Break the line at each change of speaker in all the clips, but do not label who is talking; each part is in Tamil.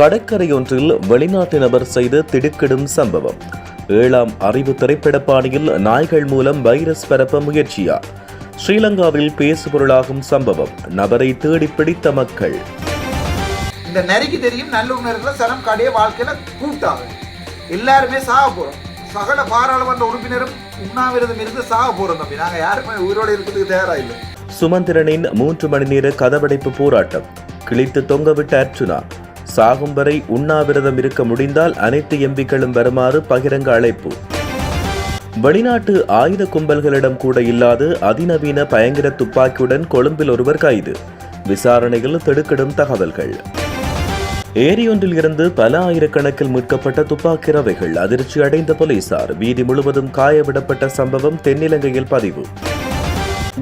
கடற்கரையொன்றில் வெளிநாட்டு நபர் செய்த திடுக்கிடும் சம்பவம். ஏழாம் அறிவு திரைப்பட பாணியில் நாய்கள் மூலம் வைரஸ் பரப்ப முயற்சியா? ஸ்ரீலங்காவில் பேசுபொருளாகும் சம்பவம். நபரை தேடி பிடித்த மக்கள்.
இந்த நரிக்கு தெரியும் நல்லுணர்வுல சனம் கடைய வாழ்க்கையில கூட்டாங்க எல்லாருமே சாக போறோம். சகல பாராளுமன்ற உறுப்பினரும் உண்ணாவிரதம் இருந்து சாக போறோம் தம்பி. நாங்க யாருமே உயிரோட இருக்கிறதுக்கு தயாரா இல்லை
சுமந்திரனின் மூன்று மணி நேர கதவடைப்பு போராட்டம். கிழித்து தொங்கவிட்ட அர்ச்சுனா சாகும் வரை உண்ணாவிரதம் இருக்க முடிந்தால் அனைத்து எம்பிக்களும் வருமாறு பகிரங்க அழைப்பு. வெளிநாட்டு ஆயுத கும்பல்களிடம் கூட இல்லாத அதிநவீன பயங்கர துப்பாக்கியுடன் கொழும்பில் ஒருவர் கைது. விசாரணையில் திடுக்கிடும் தகவல்கள். ஏரியொன்றில் இருந்து பல ஆயிரக்கணக்கில் மீட்கப்பட்ட துப்பாக்கி ரவைகள் அதிர்ச்சி அடைந்த போலீசார். வீதி முழுவதும் காயவிடப்பட்ட சம்பவம் தென்னிலங்கையில் பதிவு.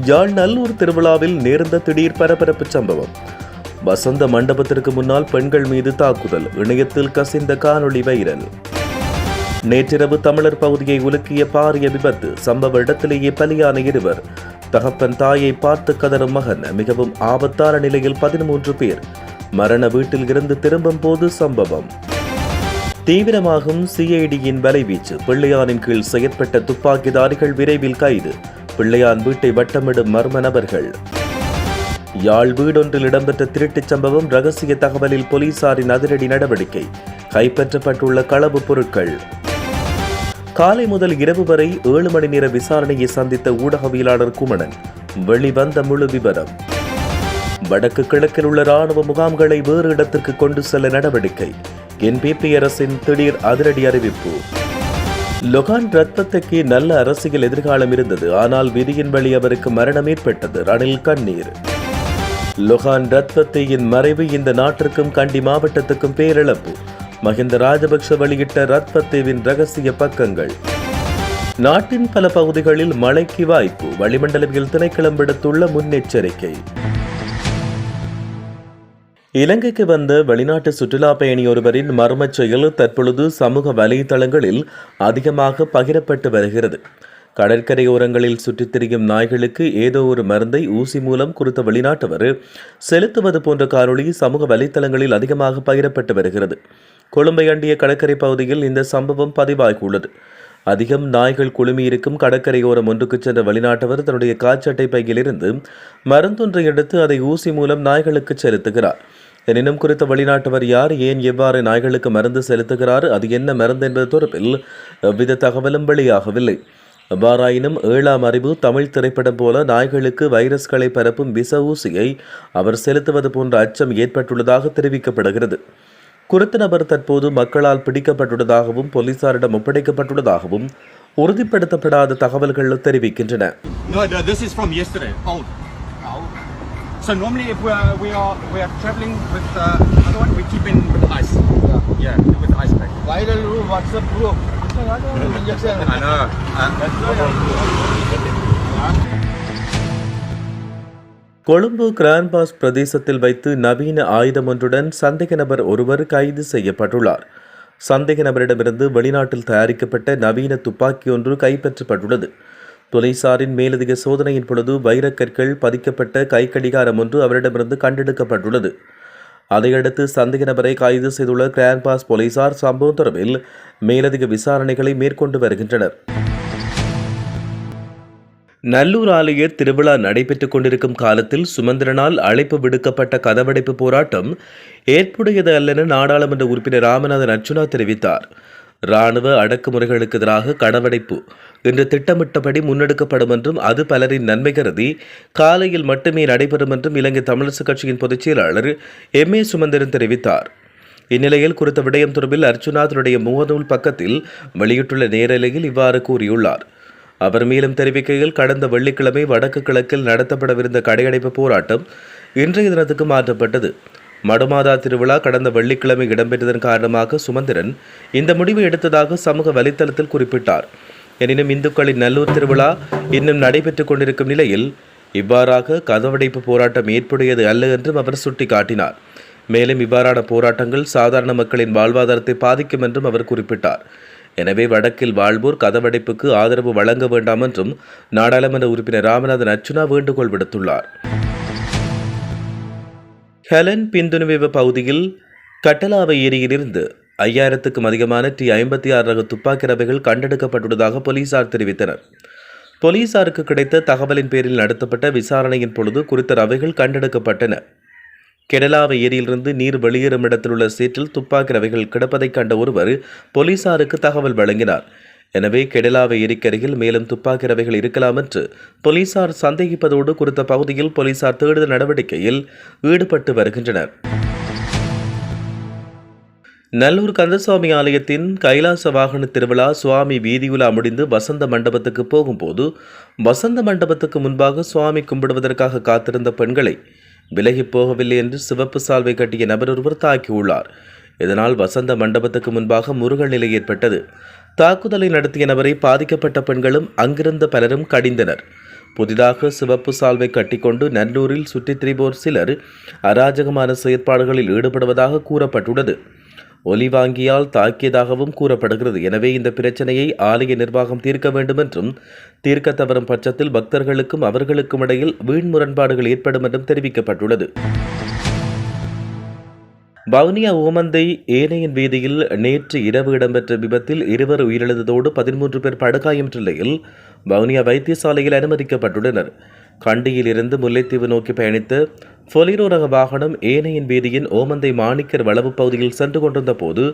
யாழ் நல்லூர் திருவிழாவில் நேர்ந்த திடீர் பரபரப்பு சம்பவம். வசந்த மண்டபத்திற்கு முன்னால் பெண்கள் மீது தாக்குதல் இணையத்தில் கசிந்த காணொளி வைரல். நேற்றிரவு தமிழர் பகுதியை உலுக்கிய பாரிய விபத்து சம்பவ இடத்திலேயே பலியான இருவர். தகப்பன் தாயை பார்த்து கதறும் மகன் மிகவும் ஆபத்தான நிலையில் பதிமூன்று பேர். மரண வீட்டில் இருந்து திரும்பும் போது சம்பவம். தீவிரமாகும் சிஐடியின் வலைவீச்சு பிள்ளையானின் கீழ் செயற்பட்ட துப்பாக்கிதாரிகள் விரைவில் கைது. பிள்ளையான் வீட்டை வட்டமிடும் மர்ம நபர்கள். யாழ் வீடொன்றில் இடம்பெற்ற திருட்டுச் சம்பவம் ரகசிய தகவலில் போலீசாரின் அதிரடி நடவடிக்கை. கைப்பற்றப்பட்டுள்ள களவு பொருட்கள். காலை முதல் இரவு வரை ஏழு மணி நேர விசாரணையை சந்தித்த ஊடகவியலாளர் குமணன் வெளிவந்த முழு விவரம். வடக்கு கிழக்கில் உள்ள ராணுவ முகாம்களை வேறு இடத்திற்கு கொண்டு செல்ல நடவடிக்கை. என்பிபி அரசின் திடீர் அதிரடி அறிவிப்பு. லொகான் ரத்தத்துக்கு நல்ல அரசியல் எதிர்காலம் இருந்தது. ஆனால் விதியின் வழி அவருக்கு மரணம் ஏற்பட்டது. ரணில் கண்ணீர். லொஹான் ரத்வத்தையின் மறைவு இந்த நாட்டிற்கும் கண்டி மாவட்டத்துக்கும் பேரிழப்பு. மஹிந்த ராஜபக்ஷ வெளியிட்ட ரத்வத்தேவின் ரகசிய பக்கங்கள். நாட்டின் பல பகுதிகளில் மழைக்கு வாய்ப்பு. வளிமண்டலவியல் திணைக்களம் விடுத்துள்ள முன்னெச்சரிக்கை. இலங்கைக்கு வந்த வெளிநாட்டு சுற்றுலா பயணி ஒருவரின் மர்மச் செயல் தற்பொழுது சமூக வலைதளங்களில் அதிகமாக பகிரப்பட்டு வருகிறது. கடற்கரையோரங்களில் சுற்றித் திரியும் நாய்களுக்கு ஏதோ ஒரு மருந்தை ஊசி மூலம் குறித்த வெளிநாட்டவர் செலுத்துவது போன்ற காணொளி சமூக வலைத்தளங்களில் அதிகமாக பகிரப்பட்டு வருகிறது. கொழும்பை அண்டிய கடற்கரை பகுதியில் இந்த சம்பவம் பதிவாகியுள்ளது. அதிகம் நாய்கள் குழுமியிருக்கும் கடற்கரையோரம் ஒன்றுக்கு சென்ற வெளிநாட்டவர் தன்னுடைய காச்சட்டை பையிலிருந்து மருந்தொன்றை எடுத்து அதை ஊசி மூலம் நாய்களுக்கு செலுத்துகிறார். எனினும் குறித்த வெளிநாட்டவர் யார் ஏன் எவ்வாறு நாய்களுக்கு மருந்து செலுத்துகிறார் அது என்ன மருந்து என்பது தொடர்பில் எவ்வித தகவலும் வெளியாகவில்லை. எவ்வாறாயினும் ஏழாம் அறிவு தமிழ் திரைப்படம் போல நாய்களுக்கு வைரஸ்களை பரப்பும் விச ஊசியை அவர் செலுத்துவது போன்ற அச்சம் ஏற்பட்டுள்ளதாக தெரிவிக்கப்படுகிறது குறித்த நபர் தற்போது மக்களால் பிடிக்கப்பட்டுள்ளதாகவும் போலீசாரிடம் ஒப்படைக்கப்பட்டுள்ளதாகவும் உறுதிப்படுத்தப்படாத தகவல்கள் தெரிவிக்கின்றன
No, th- this is from yesterday. Old. So normally, if we are we are we are traveling with uh, another one, we keep in with ice. Yeah, yeah, with ice pack.
Viral WhatsApp group injection
I know.
Colombo Grandpass பிரதேசத்தில் வைத்து நவீன ஆயுதம் ஒன்றுடன் சந்தேக நபர் ஒருவர் கைது செய்யப்பட்டுள்ளார் சந்தேக நபரிடமிருந்து வெளிநாட்டில் தயாரிக்கப்பட்ட நவீன துப்பாக்கி ஒன்று கைப்பற்றப்பட்டுள்ளது தொலைசாரின் மேலதிக சோதனையின் பொழுது வைரக்கற்கள் பதிக்கப்பட்ட கைக்கடிகாரம் ஒன்று அவரிடமிருந்து கண்டெடுக்கப்பட்டுள்ளது அதையடுத்து சந்தேக நபரை கைது செய்துள்ள கிரான்பாஸ் போலீசார் சம்பவம் தொடர்பில் மேலதிக விசாரணைகளை மேற்கொண்டு வருகின்றனர். நல்லூர் ஆலய திருவிழா நடைபெற்றுக் கொண்டிருக்கும் காலத்தில் சுமந்திரனால் அழைப்பு விடுக்கப்பட்ட கதவடைப்பு போராட்டம் ஏற்புடையது அல்லென நாடாளுமன்ற உறுப்பினர் ராமநாதன் அர்ச்சுனா தெரிவித்தார். இராணுவ அடக்குமுறைகளுக்கு எதிராக கடவடைப்பு இன்று திட்டமிட்டபடி முன்னெடுக்கப்படும் என்றும் அது பலரின் நன்மை கருதி காலையில் மட்டுமே நடைபெறும் என்றும் இலங்கை தமிழரசுக் கட்சியின் பொதுச் செயலாளர் எம். ஏ. சுமந்திரன் தெரிவித்தார். இந்நிலையில் குறித்த விடயம் தொடர்பில் அர்ச்சுனா தன்னுடைய முகநூல் பக்கத்தில் வெளியிட்டுள்ள நேரலையில் இவ்வாறு கூறியுள்ளார். அவர் மேலும் தெரிவிக்கையில் கடந்த வெள்ளிக்கிழமை வடக்கு கிழக்கில் நடத்தப்படவிருந்த கடையடைப்பு போராட்டம் இன்றைய தினத்துக்கு மாற்றப்பட்டது. மடுமாதா திருவிழா கடந்த வெள்ளிக்கிழமை இடம்பெற்றதன் காரணமாக சுமந்திரன் இந்த முடிவு எடுத்ததாக சமூக வலைத்தளத்தில் குறிப்பிட்டார். எனினும் இந்துக்களின் நல்லூர் திருவிழா இன்னும் நடைபெற்றுக் கொண்டிருக்கும் நிலையில் இவ்வாறாக கதவடைப்பு போராட்டம் ஏற்புடையது அல்ல என்றும் அவர் சுட்டிக்காட்டினார். மேலும் இவ்வாறான போராட்டங்கள் சாதாரண மக்களின் வாழ்வாதாரத்தை பாதிக்கும் என்றும் அவர் குறிப்பிட்டார். எனவே வடக்கில் வாழ்வோர் கதவடைப்புக்கு ஆதரவு வழங்க வேண்டாம் என்றும் நாடாளுமன்ற உறுப்பினர் ராமநாதன் அர்ச்சுனா வேண்டுகோள் விடுத்துள்ளார். ஹெலன் பிந்துணுவிவ பகுதியில் கட்டலாவை ஏரியிலிருந்து ஐயாயிரத்துக்கும் அதிகமான டி ஐம்பத்தி ஆறு ரக துப்பாக்கி ரவைகள் கண்டெடுக்கப்பட்டுள்ளதாக போலீசார் தெரிவித்தனர். போலீசாருக்கு கிடைத்த தகவலின் பேரில் நடத்தப்பட்ட விசாரணையின் பொழுது குறித்த ரவைகள் கண்டெடுக்கப்பட்டன. கெடலாவை ஏரியிலிருந்து நீர் வெளியேறும் இடத்தில் உள்ள சீற்றில் துப்பாக்கி ரவைகள் கிடப்பதைக் கண்ட ஒருவர் போலீசாருக்கு தகவல் வழங்கினார். எனவே கெடலாவை எரிக்கருகில் மேலும் துப்பாக்கி ரவைகள் இருக்கலாம் என்று போலீசார் சந்தேகிப்பதோடு குறித்த பகுதியில் போலீசார் தேடுதல் நடவடிக்கையில் ஈடுபட்டு வருகின்றனர். நல்லூர் கந்தசுவாமி ஆலயத்தின் கைலாச வாகன திருவிழா சுவாமி வீதியுலா முடிந்து வசந்த மண்டபத்துக்கு போகும்போது வசந்த மண்டபத்துக்கு முன்பாக சுவாமி கும்பிடுவதற்காக காத்திருந்த பெண்களை விலகிப் போகவில்லை என்று சிவப்பு சால்வை கட்டிய நபர் ஒருவர் தாக்கியுள்ளார். இதனால் வசந்த மண்டபத்துக்கு முன்பாக முருகல் நிலை ஏற்பட்டது. தாக்குதலை நடத்திய நபரை பாதிக்கப்பட்ட பெண்களும் அங்கிருந்த பலரும் கடிந்தனர். புதிதாக சிவப்பு சால்வை கட்டிக்கொண்டு நல்லூரில் சுற்றித் திரிவோர் சிலர் அராஜகமான செயற்பாடுகளில் ஈடுபடுவதாக கூறப்பட்டுள்ளது. ஒலி வாங்கியால் தாக்கியதாகவும் கூறப்படுகிறது. எனவே இந்த பிரச்சனையை ஆலய நிர்வாகம் தீர்க்க வேண்டும் என்றும் தீர்க்க தவறும் பட்சத்தில் பக்தர்களுக்கும் அவர்களுக்கும் இடையில் வீண் முரண்பாடுகள் ஏற்படும் என்றும் தெரிவிக்கப்பட்டுள்ளது. வவுனியா ஓமந்தை ஏனையின் வீதியில் நேற்று இரவு இடம்பெற்ற விபத்தில் இருவர் உயிரிழந்ததோடு பதிமூன்று பேர் படுகாயமற்ற நிலையில் வவுனியா வைத்தியசாலையில் அனுமதிக்கப்பட்டுள்ளனர். கண்டியிலிருந்து முல்லைத்தீவு நோக்கி பயணித்த பொலிரோ ரக வாகனம் ஏனையின் வீதியின் ஓமந்தை மாணிக்கர் வளவு பகுதியில் சென்று கொண்டிருந்த போது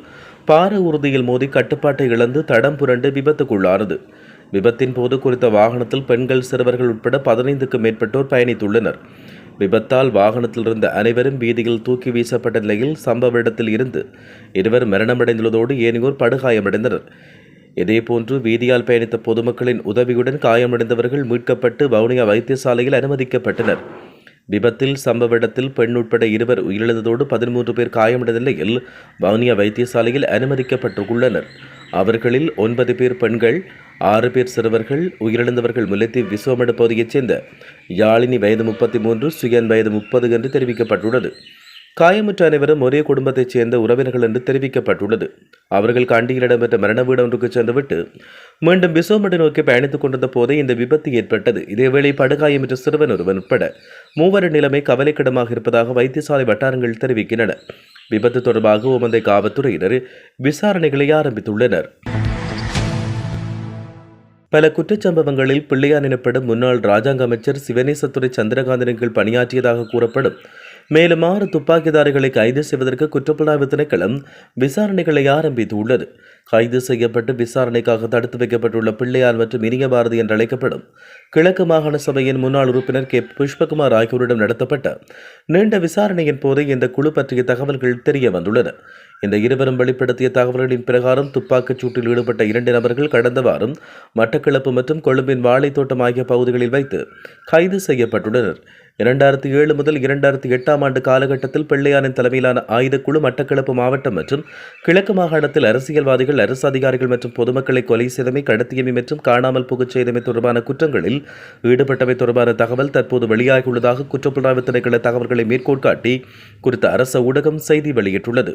பார உறுதியில் மோதி கட்டுப்பாட்டை இழந்து தடம் புரண்டு விபத்துக்குள்ளானது. விபத்தின் போது குறித்த வாகனத்தில் பெண்கள் சிறுவர்கள் உட்பட பதினைந்துக்கும் மேற்பட்டோர் பயணித்துள்ளனர். விபத்தால் வாகனத்தில் இருந்த அனைவரும் வீதியில் தூக்கி வீசப்பட்ட நிலையில் சம்பவ இடத்தில் இருந்து இருவர் மரணமடைந்துள்ளதோடு ஏனையோர் படுகாயமடைந்தனர். இதேபோன்று வீதியால் பயணித்த பொதுமக்களின் உதவியுடன் காயமடைந்தவர்கள் மீட்கப்பட்டு வவுனியா வைத்தியசாலையில் அனுமதிக்கப்பட்டனர். விபத்தில் சம்பவ இடத்தில் பெண் உட்பட இருவர் உயிரிழந்ததோடு பதிமூன்று பேர் காயமடைந்த நிலையில் வவுனியா வைத்தியசாலையில் அனுமதிக்கப்பட்டுள்ளனர். அவர்களில் ஒன்பது பேர் பெண்கள் ஆறு பேர் சிறுவர்கள் உயிரிழந்தவர்கள் முல்லைத்தீவு விஸ்வமடு பகுதியைச் சேர்ந்த யாழினி வயது முப்பத்தி மூன்று சுயன் வயது முப்பது என்று தெரிவிக்கப்பட்டுள்ளது. காயமுற்ற அனைவரும் ஒரே குடும்பத்தைச் சேர்ந்த உறவினர்கள் என்று தெரிவிக்கப்பட்டுள்ளது. அவர்கள் காண்டியில் இடம்பெற்ற மரண வீடு ஒன்றுக்கு சென்றுவிட்டு மீண்டும் விசோமடு நோக்கி பயணித்துக் கொண்டிருந்த போதே இந்த விபத்து ஏற்பட்டது. இதேவேளை படுகாயமுற்ற சிறுவன் ஒருவன் உட்பட மூவரின் நிலைமை கவலைக்கிடமாக இருப்பதாக வைத்தியசாலை வட்டாரங்கள் தெரிவிக்கின்றன. விபத்து தொடர்பாக ஓமந்தை காவல்துறையினர் விசாரணைகளை ஆரம்பித்துள்ளனர். பல குற்றச்சம்பவங்களில் பிள்ளையான் எனப்படும் முன்னாள் ராஜாங்க அமைச்சர் சிவனேசத்துறை சந்திரகாந்தனின் கீழ் பணியாற்றியதாக கூறப்படும் மேலும் ஆறு துப்பாக்கிதாரிகளை கைது செய்வதற்கு குற்றப்புலனாய்வு திணைக்களம் விசாரணைகளை ஆரம்பித்துள்ளது. கைது செய்யப்பட்டு விசாரணைக்காக தடுத்து வைக்கப்பட்டுள்ள பிள்ளையார் மற்றும் இனிய பாரதி என்று அழைக்கப்படும் கிழக்கு மாகாண சபையின் முன்னாள் உறுப்பினர் கே. புஷ்பகுமார் ஆகியோரிடம் நடத்தப்பட்ட நீண்ட விசாரணையின் போது இந்த குழு பற்றிய தகவல்கள் தெரிய வந்துள்ளன. இந்த இருவரும் வெளிப்படுத்திய தகவல்களின் பிரகாரம் துப்பாக்கிச் சூட்டில் ஈடுபட்ட இரண்டு நபர்கள் கடந்த வாரம் மட்டக்களப்பு மற்றும் கொழும்பின் வாழைத்தோட்டம் ஆகிய பகுதிகளில் வைத்து கைது செய்யப்பட்டுள்ளனர். இரண்டாயிரத்தி ஏழு முதல் இரண்டாயிரத்தி எட்டாம் ஆண்டு காலகட்டத்தில் பிள்ளையானின் தலைமையிலான ஆயுதக்குழு மட்டக்களப்பு மாவட்டம் மற்றும் கிழக்கு மாகாணத்தில் அரசியல்வாதிகள் அரசு அதிகாரிகள் மற்றும் பொதுமக்களை கொலை செய்தமை கடத்தியமை மற்றும் காணாமல் போகச் செய்தமை தொடர்பான குற்றங்களில் ஈடுபட்டமை தொடர்பான தகவல் தற்போது வெளியாகியுள்ளதாக குற்றப்புலனாய்வு திணைக்கள தகவல்களை மேற்கோள் காட்டி குறித்த அரச ஊடகம் செய்தி வெளியிட்டுள்ளது.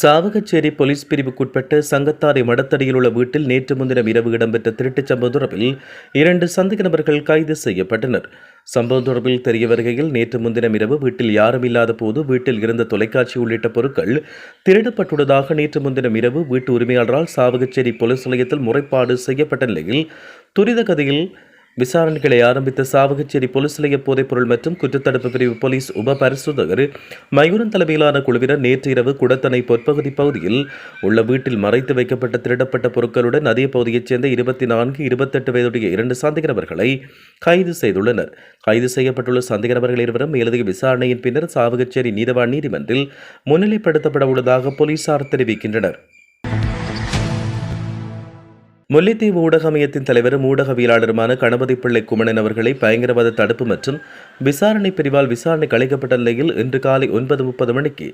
சாவகச்சேரி போலீஸ் பிரிவுக்குட்பட்ட சங்கத்தாரை மடத்தடியில் உள்ள வீட்டில் நேற்று முன்தினம் இரவு இடம்பெற்ற திருட்டுச் சம்பவம் தொடர்பில் இரண்டு சந்தேக நபர்கள் கைது செய்யப்பட்டனர். சம்பவம் தொடர்பில் தெரிய வருகையில் நேற்று முன்தினம் இரவு வீட்டில் யாரும் இல்லாத போது வீட்டில் இருந்த தொலைக்காட்சி உள்ளிட்ட பொருட்கள் திருடப்பட்டுள்ளதாக நேற்று முன்தினம் இரவு வீட்டு உரிமையாளரால் சாவகச்சேரி போலீஸ் நிலையத்தில் முறைப்பாடு செய்யப்பட்ட நிலையில் துரித கதையில் விசாரணைகளை ஆரம்பித்த சாவகச்சேரி போலீஸ் நிலைய போதைப்பொருள் மற்றும் குற்றத்தடுப்பு பிரிவு போலீஸ் உப பரிசோதகர் மயூரன் தலைமையிலான குழுவினர் நேற்று இரவு குடத்தனை பொற்பகுதி பகுதியில் உள்ள வீட்டில் மறைத்து வைக்கப்பட்ட திருடப்பட்ட பொருட்களுடன் அதே பகுதியைச் சேர்ந்த இருபத்தி நான்கு இருபத்தெட்டு வயதுடைய இரண்டு சந்தேக நபர்களை கைது செய்துள்ளனர். கைது செய்யப்பட்டுள்ள சந்தேக நபர்கள் இருவரும் மேலதிக விசாரணையின் பின்னர் சாவகச்சேரி நீதவான் நீதிமன்றில் முன்னிலைப்படுத்தப்பட உள்ளதாக போலீசார் தெரிவிக்கின்றனர். முல்லைத்தீவு ஊடக அமையத்தின் தலைவரும் ஊடகவியலாளருமான கணபதி பிள்ளை குமணன் அவர்களை பயங்கரவாத தடுப்பு மற்றும் விசாரணை பிரிவால் விசாரணைக்கு அழைக்கப்பட்ட நிலையில் இன்று காலை ஒன்பது முப்பது மணிக்கு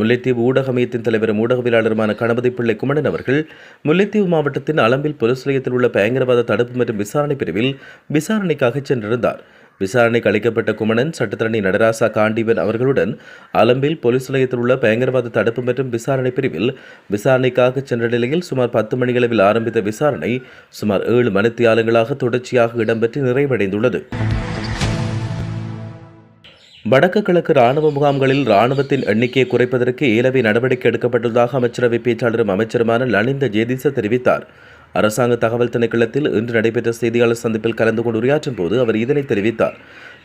முல்லைத்தீவு ஊடக அமையத்தின் தலைவரும் ஊடகவியலாளருமான கணபதி பிள்ளை குமணன் அவர்கள் முல்லைத்தீவு மாவட்டத்தின் அளம்பில் பொலிஸ் நிலையத்தில் உள்ள பயங்கரவாத தடுப்பு மற்றும் விசாரணை பிரிவில் விசாரணைக்காக சென்றிருந்தார். விசாரணைக்கு அளிக்கப்பட்ட குமணன் சட்டத்தரணி நடராசா காண்டிவன் அவர்களுடன் அலம்பில் போலீஸ் நிலையத்தில் உள்ள பயங்கரவாத தடுப்பு மற்றும் விசாரணை பிரிவில் விசாரணைக்காக சென்ற நிலையில் சுமார் பத்து மணியளவில் ஆரம்பித்த விசாரணை சுமார் ஏழு மணித்தியாலங்களாக தொடர்ச்சியாக இடம்பெற்று நிறைவடைந்துள்ளது. வடக்கு கிழக்கு ராணுவ முகாம்களில் ராணுவத்தின் எண்ணிக்கையை குறைப்பதற்கு ஏலவே நடவடிக்கை எடுக்கப்பட்டுள்ளதாக அமைச்சரவை பேச்சாளரும் அமைச்சருமான லலிந்த ஜேதிச தெரிவித்தார். அரசாங்க தகவல் திணைக்களத்தில் இன்று நடைபெற்ற செய்தியாளர் சந்திப்பில் கலந்து கொண்டு உரையாற்றும் போது அவர் இதனை தெரிவித்தார்.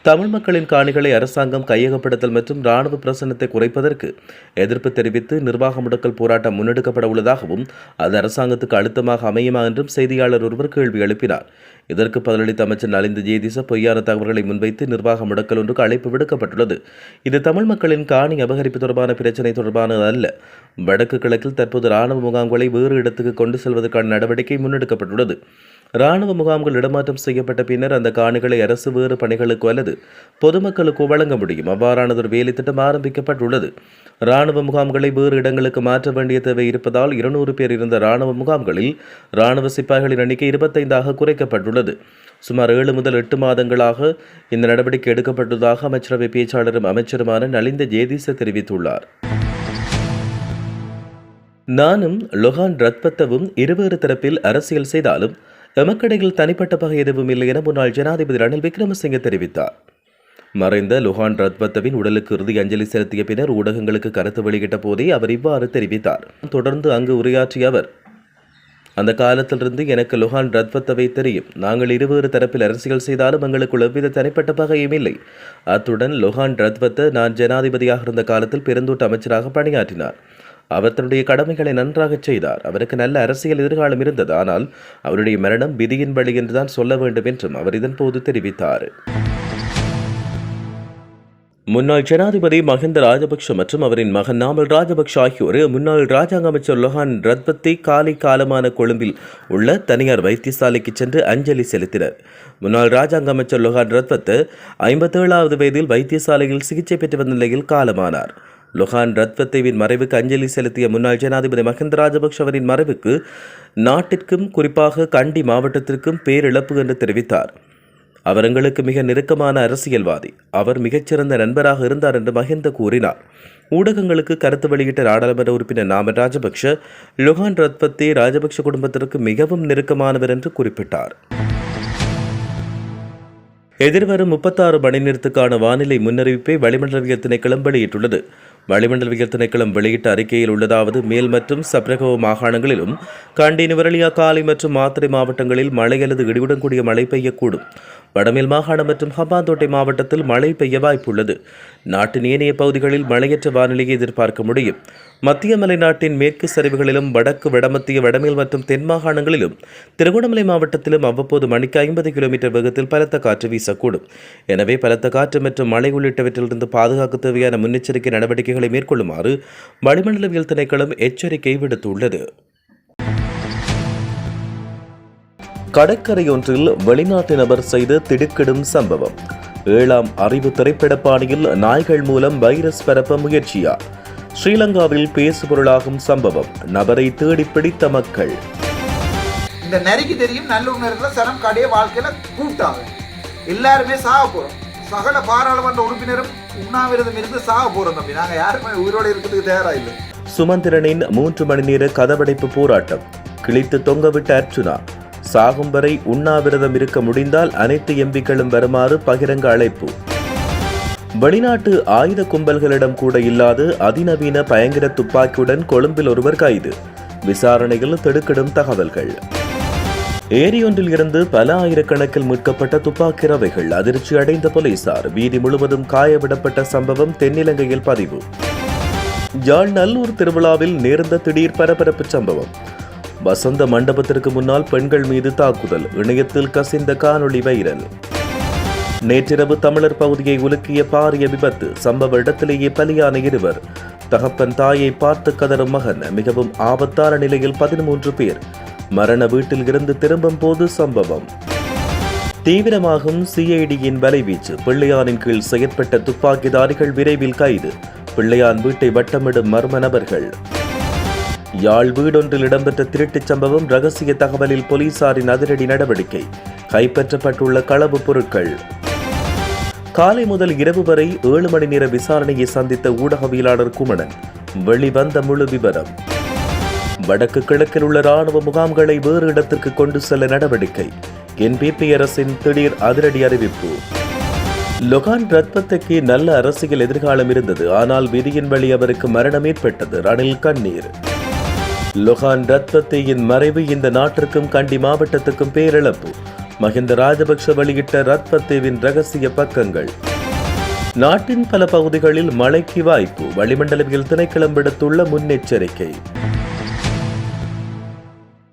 தமிழ் மக்களின் காணிகளை அரசாங்கம் கையகப்படுத்தல் மற்றும் ராணுவ பிரசன்னத்தை குறைப்பதற்கு எதிர்ப்பு தெரிவித்து நிர்வாக முடக்கல் போராட்டம் முன்னெடுக்கப்பட உள்ளதாகவும் அது அரசாங்கத்துக்கு அழுத்தமாக அமையுமா என்றும் செய்தியாளர் ஒருவர் கேள்வி எழுப்பினார். இதற்கு பதிலளித்த அமைச்சர் நலிந்த ஜேதிச பொய்யான தகவல்களை முன்வைத்து நிர்வாக முடக்கல் ஒன்றுக்கு அழைப்பு விடுக்கப்பட்டுள்ளது. இது தமிழ் மக்களின் காணி அபகரிப்பு தொடர்பான பிரச்சினை தொடர்பானது அல்ல. வடக்கு கிழக்கில் தற்போது ராணுவ முகாம்களை வேறு இடத்துக்கு கொண்டு செல்வதற்கான நடவடிக்கை முன்னெடுக்கப்பட்டுள்ளது. ராணுவ முகாம்கள் இடமாற்றம் செய்யப்பட்ட பின்னர் அந்த காணிகளை அரசு வேறு பணிகளுக்கு அல்லது பொதுமக்களுக்கு வழங்க முடியும். அவ்வாறானதொரு வேலைத்திட்டம் ஆரம்பிக்கப்பட்டுள்ளது. ராணுவ முகாம்களை வேறு இடங்களுக்கு மாற்ற வேண்டிய தேவை இருப்பதால் இருநூறு பேர் இருந்த ராணுவ முகாம்களில் ராணுவ சிப்பாய்களின் எண்ணிக்கை இருபத்தைந்தாக குறைக்கப்பட்டுள்ளது. சுமார் ஏழு முதல் எட்டு மாதங்களாக இந்த நடவடிக்கை எடுக்கப்பட்டுள்ளதாக அமைச்சரவை பேச்சாளரும் அமைச்சருமான நலிந்த ஜேதிச தெரிவித்துள்ளார். நானும் லொஹான் ரத்பத்தவும் இருவேறு தரப்பில் அரசியல் செய்தாலும் எமக்கடையில் தனிப்பட்ட பகை எதுவும் இல்லை என முன்னாள் ஜனாதிபதி ரணில் விக்ரமசிங்க தெரிவித்தார். மறைந்த லுஹான் ரத்வத்தவின் உடலுக்கு இறுதி அஞ்சலி செலுத்திய பின்னர் ஊடகங்களுக்கு கருத்து வெளியிட்ட போதே அவர் இவ்வாறு தெரிவித்தார். தொடர்ந்து அங்கு உரையாற்றிய அவர் அந்த காலத்திலிருந்து எனக்கு லுஹான் ரத்வத்தவை தெரியும். நாங்கள் இருவேறு தரப்பில் அரசியல் செய்தாலும் எங்களுக்குள் எவ்வித தனிப்பட்ட பகையும் இல்லை. அத்துடன் லுஹான் ரத்வத்த நான் ஜனாதிபதியாக இருந்த காலத்தில் பெருந்தோட்ட அமைச்சராக பணியாற்றினார். அவர் தன்னுடைய கடமைகளை நன்றாக செய்தார். அவருக்கு நல்ல அரசியல் எதிர்காலம் இருந்தது. ஆனால் அவருடைய மரணம் விதியின் வழி என்றுதான் சொல்ல வேண்டும் என்றும் அவர் இதன்போது தெரிவித்தார். முன்னாள் ஜனாதிபதி மஹிந்த ராஜபக்ஷ மற்றும் அவரின் மகன் நாமல் ராஜபக்ஷ ஆகியோர் முன்னாள் ராஜாங்க அமைச்சர் லொஹான் ரத்பத்தை காலை காலமான கொழும்பில் உள்ள தனியார் வைத்தியசாலைக்கு சென்று அஞ்சலி செலுத்தினர். முன்னாள் ராஜாங்க அமைச்சர் லொஹான் ரத்வத் ஐம்பத்தேழாவது வயதில் வைத்தியசாலையில் சிகிச்சை பெற்று வந்த நிலையில் காலமானார். லொஹான் ரத்வத்தேவின் மறைவுக்கு அஞ்சலி செலுத்திய முன்னாள் ஜனாதிபதி மஹிந்த ராஜபக்ஷ அவரின் மறைவுக்கு நாட்டிற்கும் குறிப்பாக கண்டி மாவட்டத்திற்கும் பேரிழப்பு என்று தெரிவித்தார். அவர் எங்களுக்கு மிக நெருக்கமான அரசியல்வாதி. அவர் மிகச்சிறந்த நண்பராக இருந்தார் என்று மஹிந்த கூறினார். ஊடகங்களுக்கு கருத்து வெளியிட்ட நாடாளுமன்ற உறுப்பினர் நாம ராஜபக்ஷ லுஹான் ரத்வத்தே ராஜபக்ஷ குடும்பத்திற்கு மிகவும் நெருக்கமானவர் என்று குறிப்பிட்டார். எதிர்வரும் முப்பத்தாறு மணி நேரத்துக்கான வானிலை முன்னறிவிப்பை வளிமண்டலத்தினை திணைக்களம் வளிமண்டலவியல் திணைக்களம் வெளியிட்ட அறிக்கையில் உள்ளதாவது மேல் மற்றும் சப்ரகோ மாகாணங்களிலும் கண்டி நுவரலியா காலி மற்றும் மாத்திரை மாவட்டங்களில் மழை அல்லது இடியுடன் கூடிய மழை பெய்யக்கூடும். வடமேல் மாகாணம் மற்றும் ஹம்பாந்தோட்டை மாவட்டத்தில் மழை பெய்ய வாய்ப்புள்ளது. நாட்டின் ஏனைய பகுதிகளில் மழையற்ற வானிலையை எதிர்பார்க்க முடியும். மத்திய மலைநாட்டின் மேற்கு சரிவுகளிலும் வடக்கு வடமத்திய வடமேல் மற்றும் தென் மாகாணங்களிலும் திருகோணமலை மாவட்டத்திலும் அவ்வப்போது மணிக்கு ஐம்பது கிலோமீட்டர் வேகத்தில் பலத்த காற்று வீசக்கூடும். எனவே பலத்த காற்று மற்றும் மழை உள்ளிட்டவற்றிலிருந்து பாதுகாக்க தேவையான முன்னெச்சரிக்கை நடவடிக்கைகளை மேற்கொள்ளுமாறு வளிமண்டலவியல் திணைக்களம் எச்சரிக்கை விடுத்துள்ளது. கடற்கரையொன்றில் வெளிநாட்டு நபர் செய்த திடுக்கிடும் சம்பவம். ஏழாம் அறிவு திரைப்பட பாணியில் நாய்கள் மூலம் வைரஸ் பரப்ப முயற்சியா? ஸ்ரீலங்காவில் பேசுபொருளாகும் சம்பவம். நபரை தேடி பிடித்த மக்கள்.
இந்த நரிக்கு தெரியும் நல்லுணர்ல சனம் கடைய வாழ்க்கையில கூட்டாங்க எல்லாருமே சாக போறோம். சகல பாராளுமன்ற உறுப்பினரும் உண்ணாவிரதம் இருந்து சாக போறோம் தம்பி. நாங்க யாருமே உயிரோட இருக்கிறதுக்கு தயாரா இல்லை
சுமந்திரனின் மூன்று மணி நேர கதவடைப்பு போராட்டம். கிழித்து தொங்கவிட்ட அர்ச்சுனா சாகும் வரை உண்ணாவிரதம் இருக்க முடிந்தால் அனைத்து எம்பிக்களும் வருமாறு பகிரங்க அழைப்பு. வெளிநாட்டு ஆயுத கும்பல்களிடம் கூட இல்லாத அதிநவீன பயங்கர துப்பாக்கியுடன் கொழும்பில் ஒருவர் கைது. விசாரணையில் திடுக்கிடும் தகவல்கள். ஏரியொன்றில் இருந்து பல ஆயிரக்கணக்கில் மீட்கப்பட்ட துப்பாக்கி ரவைகள் அதிர்ச்சி அடைந்த போலீசார். வீதி முழுவதும் காயவிடப்பட்ட சம்பவம் தென்னிலங்கையில் பதிவு. யாழ் நல்லூர் திருவிழாவில் நேர்ந்த திடீர் பரபரப்பு சம்பவம். வசந்த மண்டபத்திற்கு முன்னால் பெண்கள் மீது தாக்குதல். இணையத்தில் கசிந்த காணொளி வைரல். நேற்றிரவு தமிழர் பகுதியை உலுக்கிய பாரிய விபத்து சம்பவ இடத்திலேயே பலியான இருவர். தகப்பன் தாயை பார்த்து கதறும் மகன். மிகவும் ஆபத்தான நிலையில் பதிமூன்று பேர் மரண வீட்டில் இருந்து திரும்பும் போது சம்பவம். தீவிரமாகும் சிஐடியின் வலைவீச்சு. பிள்ளையானின் கீழ் செயற்பட்ட துப்பாக்கிதாரிகள் விரைவில் கைது. பிள்ளையான் வீட்டை வட்டமிடும் மர்ம நபர்கள். யாழ் வீடொன்றில் இடம்பெற்ற திருட்டுச் சம்பவம் ரகசிய தகவலில் போலீசாரின் அதிரடி நடவடிக்கை. கைப்பற்றப்பட்டுள்ள களவு பொருட்கள். காலை முதல் இரவு வரை ஏழு மணி நேர விசாரணையை சந்தித்த ஊடகவியலாளர் குமணன் வெளிவந்த முழு விவரம். வடக்கு கிழக்கில் உள்ள ராணுவ முகாம்களை வேறு இடத்திற்கு கொண்டு செல்ல நடவடிக்கை. என்பிபி அரசின் திடீர் அதிரடி அறிவிப்பு. லொகான் ரத்னத்துக்கு நல்ல அரசியல் எதிர்காலம் இருந்தது. ஆனால் விதியின் வழி அவருக்கு மரணம் ஏற்பட்டது. ரணில் கண்ணீர். லொகான் ரத்பத்தேயின் மறைவு இந்த நாட்டிற்கும் கண்டி மாவட்டத்துக்கும் பேரிழப்பு. மஹிந்த ராஜபக்ஷ வெளியிட்ட ரத்பத்தேவின் ரகசிய பக்கங்கள். நாட்டின் பல பகுதிகளில் மழைக்கு வாய்ப்பு. வளிமண்டலவியல் திணைக்களம் விடுத்துள்ள முன்னெச்சரிக்கை.